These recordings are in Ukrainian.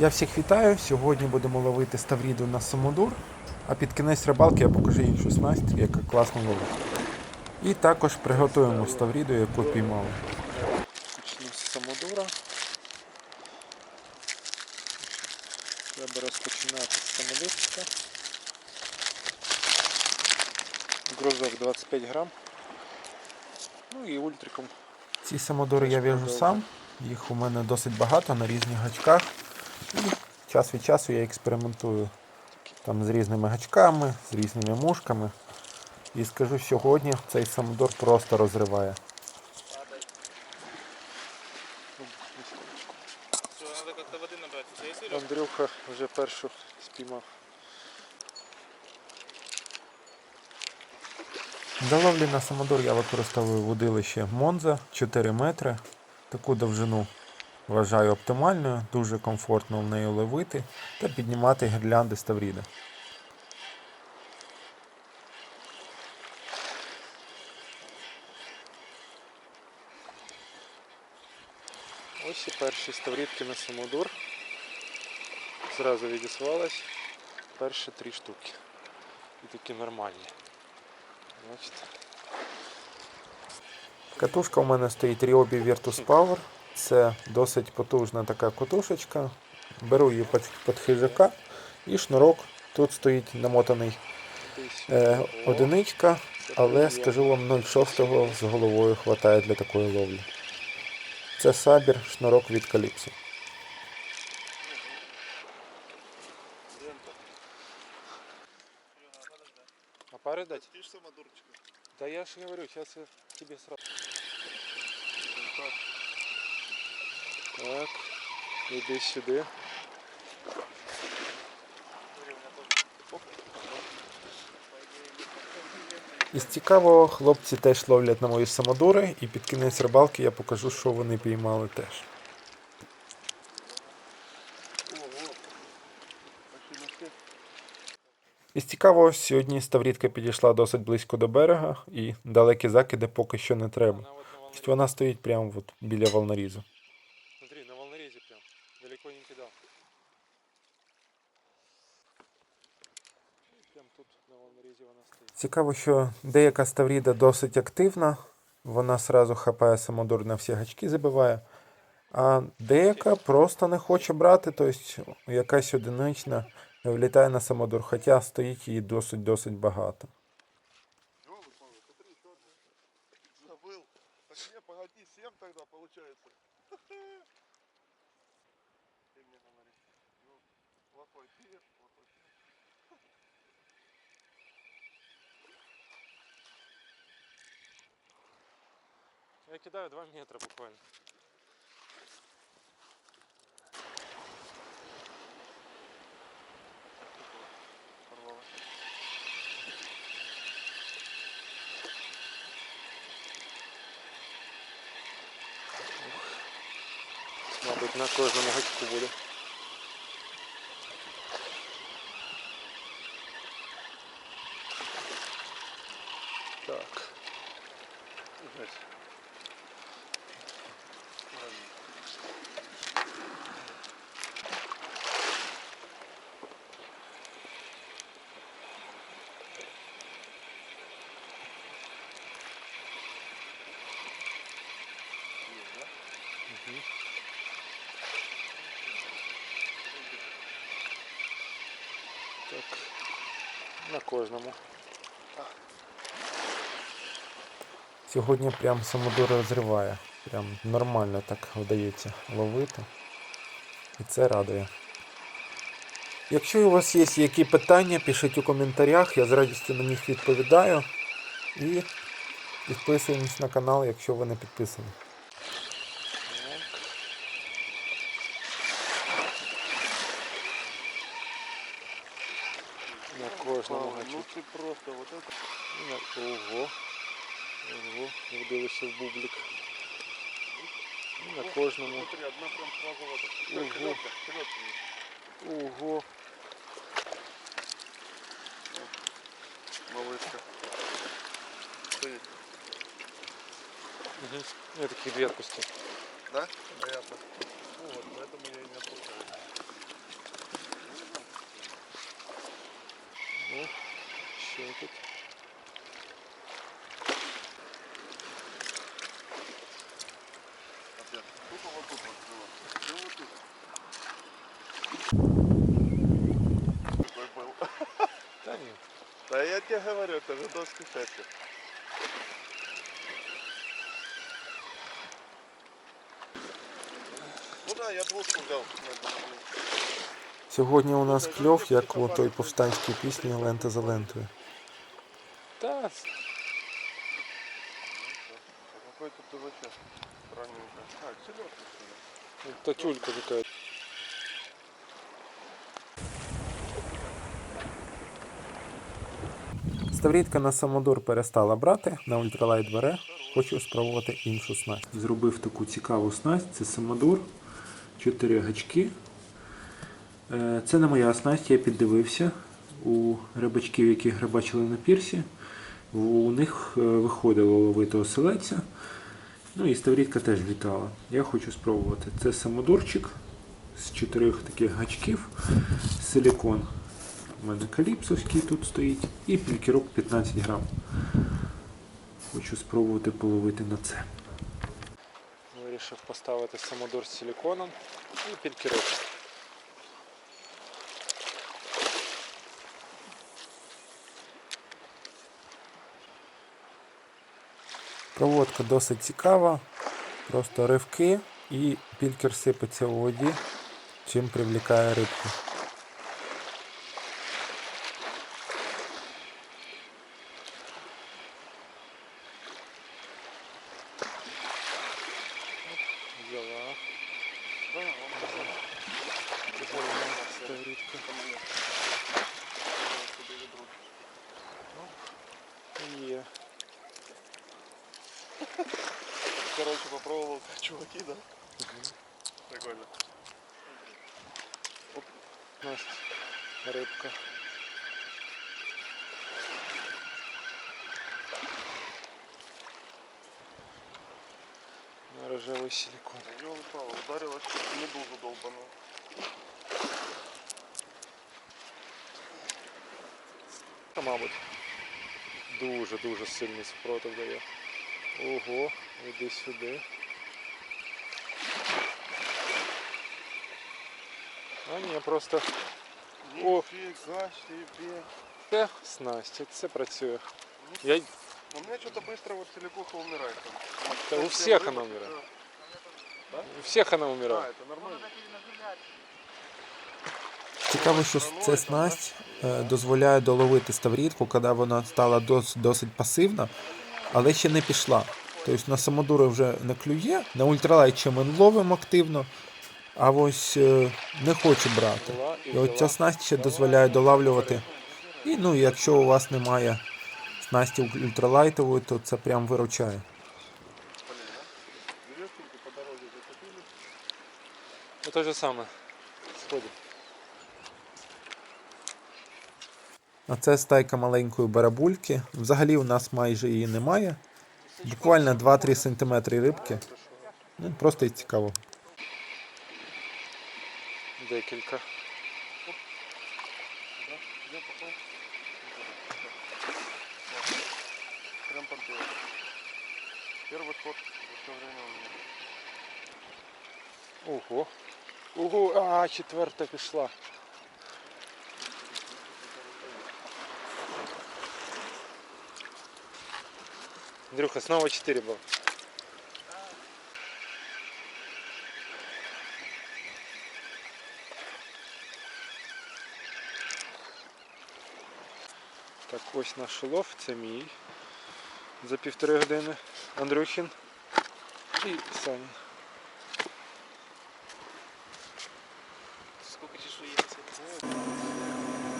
Я всіх вітаю. Сьогодні будемо ловити ставріду на самодур, а під кінець рибалки я покажу іншу снасть, яка класно ловить. І також приготуємо ставріду, яку піймали. Почну з самодура. Треба розпочинати з самодурчика. Грузок 25 грам. Ну і ультриком. Ці самодури я в'яжу сам. Їх у мене досить багато на різних гачках. Час від часу я експериментую там з різними гачками, з різними мушками. І скажу, сьогодні цей самодур просто розриває. Андрюха вже першу спіймав. Для ловлі на самодур я використовую водилище Монза 4 метри. Таку довжину вважаю оптимальною, дуже комфортно в неї ловити та піднімати гірлянди ставріда. Ось і перші ставрідки на самодур. Зразу відіслалась. Перші три штуки. І такі нормальні. Бачите? Катушка у мене стоїть Ryobi Virtus Power. Це досить потужна така катушечка. Беру її під, під хижака і шнурок. Тут стоїть намотаний е, одиничка, але скажу вам 0,6 з головою хватає для такої ловлі. Це сабір, шнурок від Каліпсо. А пари дать? Ты ж сама дурочка. Да я же говорю, сейчас я тебе сразу. Так, іди сюди. Із цікавого, хлопці теж ловлять на мої самодури, і під кінець рибалки я покажу, що вони піймали теж. Із цікавого, сьогодні ставрідка підійшла досить близько до берега, і далекі закиди поки що не треба. Вона стоїть прямо от біля волнорізу. Смотри, на волнорезе прям. Далеко не кидал. Прям тут на волнорезе вона стоїть. Цікаво, що деяка ставріда досить активна, вона сразу хапає самодур на всі гачки забиває, а деяка просто не хоче брати, тобто якась одинична влітає на самодур, хоча стоїть її досить-досить багато. Ёлы-палы, смотри, Я кидаю 2 метра буквально. Мабуть, на кожному гачку буде. На кожному. Сьогодні прям самодур розриває. Прям нормально так вдається ловити. І це радує. Якщо у вас є які питання, пишіть у коментарях, я з радістю на них відповідаю. І підписуємось на канал, якщо ви не підписані. На кожному Павел, ну ты просто вот это. На- Ого. Ого. Вдивився в бублик. І На кожному. Смотри, одна прям сразу вот это. Ого. Селедка, селедка. Ого. Малышка. Стоит. Угу. Я такие две отпустил. Да? Понятно. я тебе говорю, это жидовский шефер. Ну да, я двушку взял. Сьогодні у нас кльов, як у той повстанській пісні Лента за лентою. Да, Какой тут ты вообще раненько. А, селедка что ли? это тюлька какая-то. Ставрідка на самодур перестала брати, на ультралайт бере. Хочу спробувати іншу снасть. Зробив таку цікаву снасть. Це самодур, 4 гачки. Е, Це не моя снасть, я піддивився у рибачків, які рибачили на пірсі. У них е, виходило ловити оселедця. Ну і ставрідка теж літала. Я хочу спробувати. Це самодурчик з чотирьох таких гачків, силікон. У мене каліпсовський тут стоїть і пількірок 15 грам. Хочу спробувати половити на це. Вирішив поставити самодур з силіконом і підкерок. Проводка досить цікава, просто ривки і пількер сипеться у воді, чим привлікає рибку. Взяла. Да, он Ставрідка. Є. Короче, попробовал чуваки, да? Прикольно. Настя. Рибка. На рожевий силикон. Ёлы-палы, ударилась в медузу долбаную. Та, мабуть. Дуже-дуже сильний супротив дає. Ого, іди сюди. А ні, просто О. Нифига себе. це снасть, це працює. Я... У меня что-то быстро вот целикуха умирает там. Да у Совсем всех рыба, она умирает. да. У всіх вона А, вмирає. это нормально. Цікаво, що ця снасть е, дозволяє доловити ставрідку, коли вона стала дос- досить пасивна, але ще не пішла. Тобто на самодури вже не клює, на ультралайт ще ми ловимо активно, а ось е, не хоче брати. І от ця снасть ще дозволяє долавлювати. І ну, якщо у вас немає снасті ультралайтової, то це прям виручає. Ну, те же саме. Сходить. А це стайка маленької барабульки. Взагалі у нас майже її немає. Буквально 2-3 см рибки. Ну, просто і цікаво. Декілька. Прям под берег. Первый ход за все время у меня. Ого. Ого, а, четверта пішла. Андрюха, снова 4 было. Так, ось наш улов, це мій. За півтори години. Андрюхін і Саня.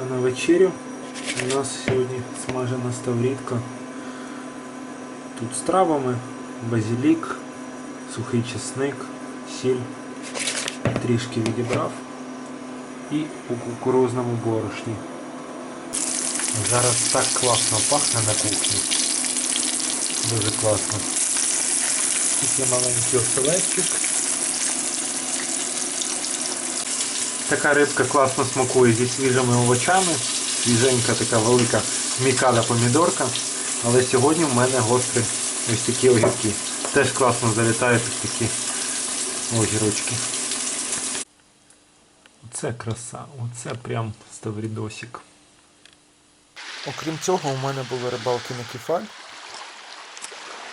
А на вечерю у нас сьогодні смажена ставрідка. Тут з травами, базилік, сухий чесник, сіль. Трішки відібрав. І у кукурузному борошні. Зараз так класно пахне на кухні. Дуже класно. Тут є маленький оселедчик. Така рибка класно смакує зі свіжими овочами. Свіженька така велика мікада помідорка. Але сьогодні в мене гострі ось такі огірки. Теж класно залітають ось такі огірочки. Оце краса, оце прям ставрідосик. Окрім цього, у мене були рибалки на кефаль.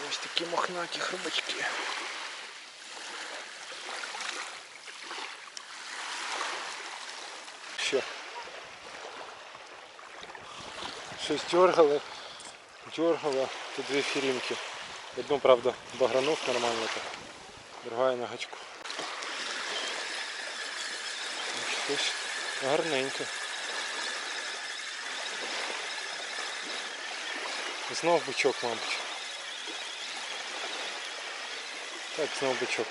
Ось такі мохнаті хробачки. Що? Щось дергали, дергало. Тут дві фірінки. Одну, правда, багранув нормально так. Другая на гачку. Щось гарненьке. Знов бичок, мабуть. Так, знов бичок.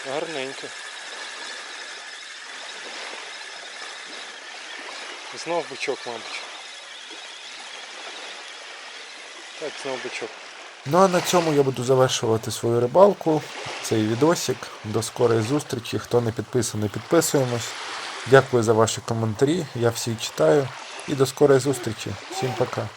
Щось гарненьке. Знов бичок, мабуть. Так, знов бичок. Ну а на цьому я буду завершувати свою рибалку, цей відосик. До скорої зустрічі. Хто не підписаний, підписуємось. Дякую за ваші коментарі. Я всі читаю. І до скорої зустрічі. Всім пока.